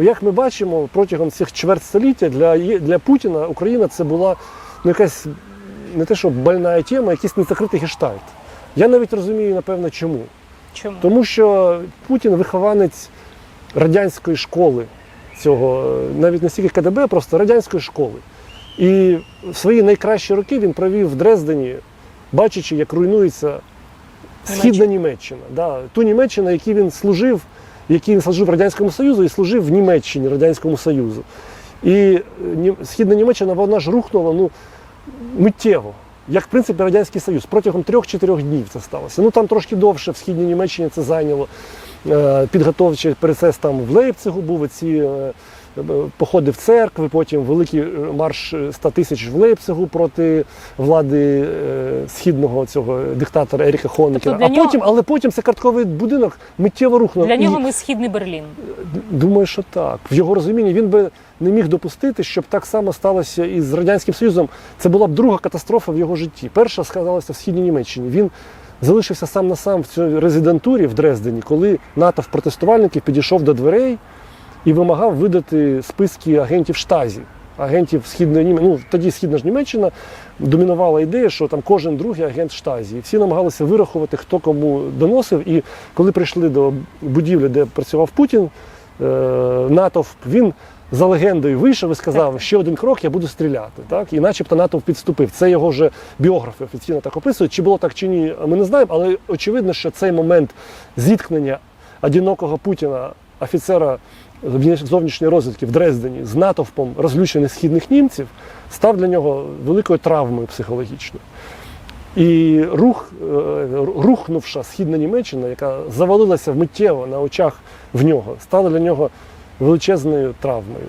Як ми бачимо, протягом цих чверть століття для, для Путіна Україна це була ну, якась не те, що больна тема, якийсь незакритий гештальт. Я навіть розумію, напевно, чому. Чому? Тому що Путін вихованець радянської школи, цього, навіть не стільки КДБ, а просто радянської школи. І в свої найкращі роки він провів в Дрездені, бачачи, як руйнується східна Німеччина. Да, ту Німеччину, якій він служив, в якій він служив Радянському Союзу і служив в Німеччині, Радянському Союзу. І е, східна Німеччина вона ж рухнула ну, миттєво. Як в принципі Радянський Союз, протягом трьох-чотирьох днів це сталося. Ну там трошки довше в східній Німеччині це зайняло. Е, Підготовчий процес там в Лейпцигу був ці е, походи в церкви, потім великий е, марш е, 100 тисяч в Лейпцигу проти влади е, східного цього диктатора Еріка Хонекера. Тобто а нього- потім, але потім цей картковий будинок миттєво рухнув. Для І- нього ми східний Берлін. Думаю, що так. В його розумінні він би не міг допустити, щоб так само сталося і з Радянським Союзом. Це була б друга катастрофа в його житті. Перша сказалася в східній Німеччині. Він залишився сам на сам в цій резидентурі в Дрездені, коли натовп протестувальників підійшов до дверей і вимагав видати списки агентів штазі. Агентів східної Німеччини, ну тоді східна ж Німеччина домінувала ідея, що там кожен другий агент штазі. І всі намагалися вирахувати, хто кому доносив. І коли прийшли до будівлі, де працював Путін, е, натовп, він за легендою вийшов і сказав, ще один крок, я буду стріляти. Так? І начебто натовп підступив. Це його вже біографи офіційно так описують. Чи було так чи ні, ми не знаємо, але очевидно, що цей момент зіткнення одинокого Путіна, офіцера зовнішньої розвідки в Дрездені з натовпом розлючених східних німців, став для нього великою травмою психологічною. І рух, е, рухнувша східна Німеччина, яка завалилася миттєво на очах в нього, стала для нього величезною травмою.